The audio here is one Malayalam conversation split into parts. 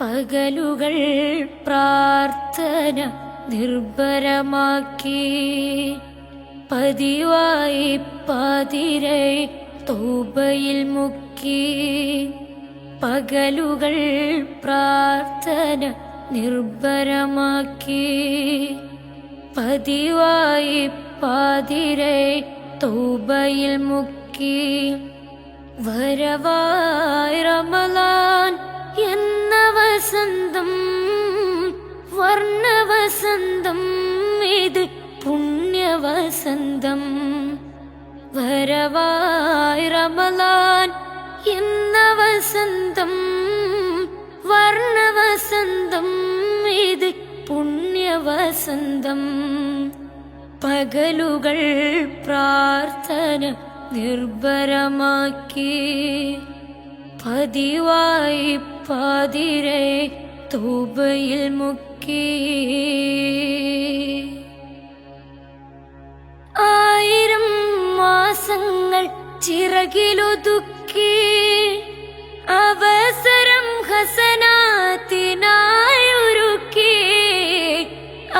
പകലുകൾ പ്രാർത്ഥന നിർഭരമാക്കി. പതിവായി പാതിരെ തൂബയിൽ മുക്കി. പകലുകൾ പ്രാർത്ഥന നിർഭരമാക്കി. പതിവായി പാതിരെ തൂബയിൽ മുക്കി. വരവായി റമലാൻ എന്ന വസന്തം വർണവസന്തം ഇത് പുണ്യവസന്തം. വരവായി റമലാൻ എന്ന വസന്തം വർണവസന്തം ഇത് പുണ്യവസന്തം. പകലുകൾ പ്രാർത്ഥന നിർഭരമാക്കി പതിവായി പാതിരെ തൂബയിൽ മുക്കി. ആയിരം മാസങ്ങൾ ചിറകിലൊതുക്കി അവസരം ഹസനാത്തിനായൊരുക്കി.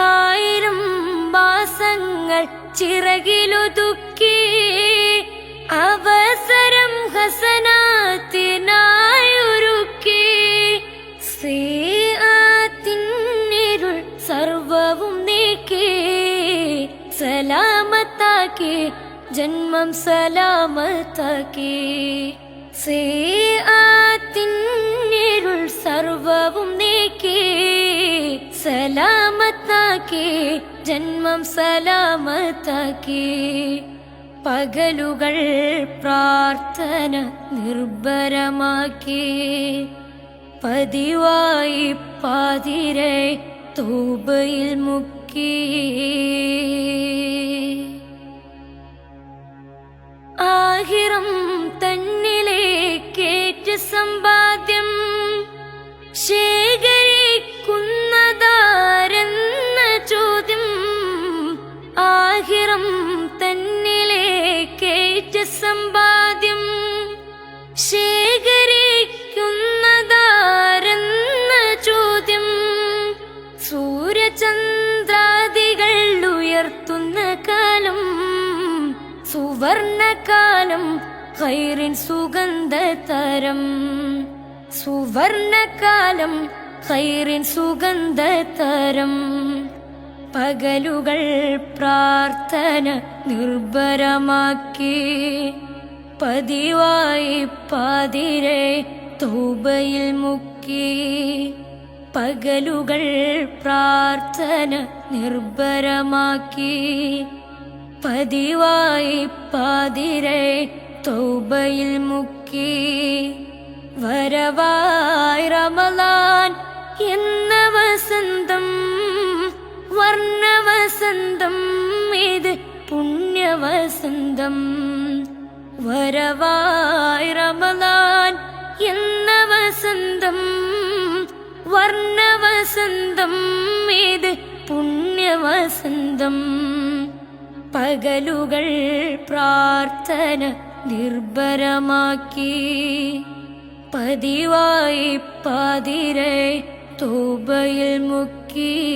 ആയിരം മാസങ്ങൾ ചിറകിലൊതുക്കി അവസരം സലാമത്താക്കി ജന്മം സലാമത്താക്കി. സീആത്തിന്നിരുൾ സർവവും നീക്കി സലാമത്താക്കി ജന്മം സലാമത്താക്കി. പകലുകൾ പ്രാർത്ഥന നിർഭരമാക്കി പതിവായി പാതിരെ തൂബയിൽ മുക്കി. സമ്പാദ്യം ശേഖരിക്കുന്നതാരെന്ന ചോദ്യം. സൂര്യചന്ദ്രാദികൾ ഉയർത്തുന്ന കാലം സുവർണകാലം കൈറിൻ സുഗന്ധതരം സുവർണകാലം ഹൈറിൻ സുഗന്ധതരം പകലുകൾ പ്രാർത്ഥന നിർഭരമാക്കി. പതിവായി പാതിരെ തൂബയിൽ മുക്കി. പകലുകൾ പ്രാർത്ഥന നിർഭരമാക്കി. പതിവായി പാതിരെ തൗബയിൽ മുക്കി. വരവായി റമലാൻ എന്ന വർണവസന്തം ഇത് പുണ്യവസന്തം. വരവായി റമദാൻ എന്ന വസന്തം വർണവസന്തം ഇത് പുണ്യവസന്തം. പകലുകൾ പ്രാർത്ഥന നിർഭരമാക്കി. പതിവായി പതിരെ തൂബയിൽ മുക്കി.